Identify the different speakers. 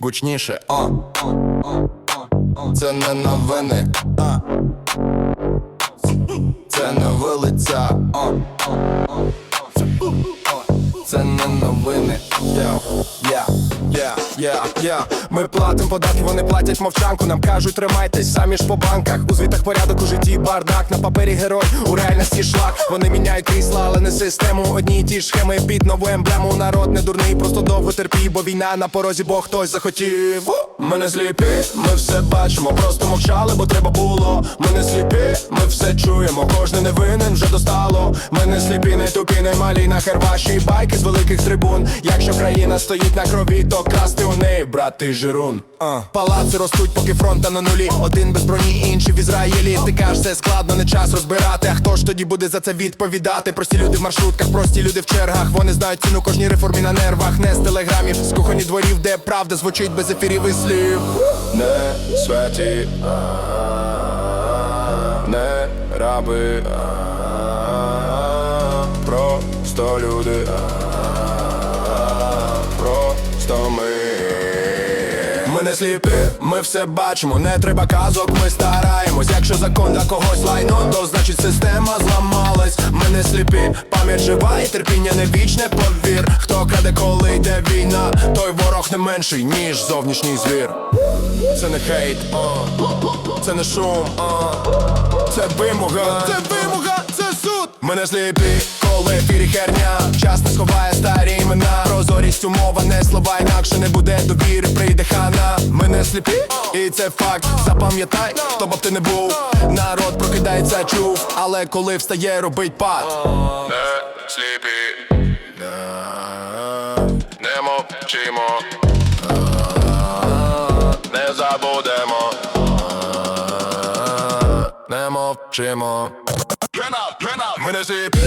Speaker 1: Гучніше, о, о, о, о, це не новини, а. Це не вилиця, о, це не новини. Я, я, я, я, я. Ми платимо податки, вони платять мовчанку. Нам кажуть, тримайтесь самі ж по банках. У звітах порядок у житті бардак. На папері герой, у реальності шлак. Вони міняють крісла, але не систему. Одні й ті ж схеми під нову емблему. Народ не дурний, просто довго терпій, бо війна на порозі, бо хтось захотів. Ми не сліпі, ми все бачимо, просто мовчали, бо треба було. Ми не сліпі, ми все чуємо. Кожен не винен вже достало. Ми не сліпі, не тупі, не малі нахер ваші байки з великих трибун. Якщо країна стоїть на крові, то красти у неї, брат, ти жирун. А. Палаци ростуть, поки фронта на нулі. Один без броні, інший в Ізраїлі. Ти кажеш, це складно, не час розбирати. А хто ж тоді буде за це відповідати? Прості люди в маршрутках, прості люди в чергах. Вони знають ціну кожній реформі на нервах. Не з телеграмів, з кухоні дворів, де правда звучить без ефірів і слів. Не святі, не раби, Ми не сліпі, ми все бачимо, не треба казок, ми стараємось. Якщо закон для когось лайно, то значить система зламалась. Ми не сліпі, пам'ять жива і терпіння не вічне, повір. Хто краде, коли йде війна, той ворог не менший, ніж зовнішній звір. Це не хейт, а. це не шум, а. це вимога, це вимога, це суд. Ми не сліпі, коли в ефірі херня, час не сховає старі імена. Прозорість умова, не слова, інакше не буде довіри, прийде хана. Ми не сліпі, і це факт. Запам'ятай, хто б ти не був. Народ прокидається, чув, але коли встає, робить пад. Не сліпі, не мовчимо, не забудемо, не мовчимо. Ми не сліпі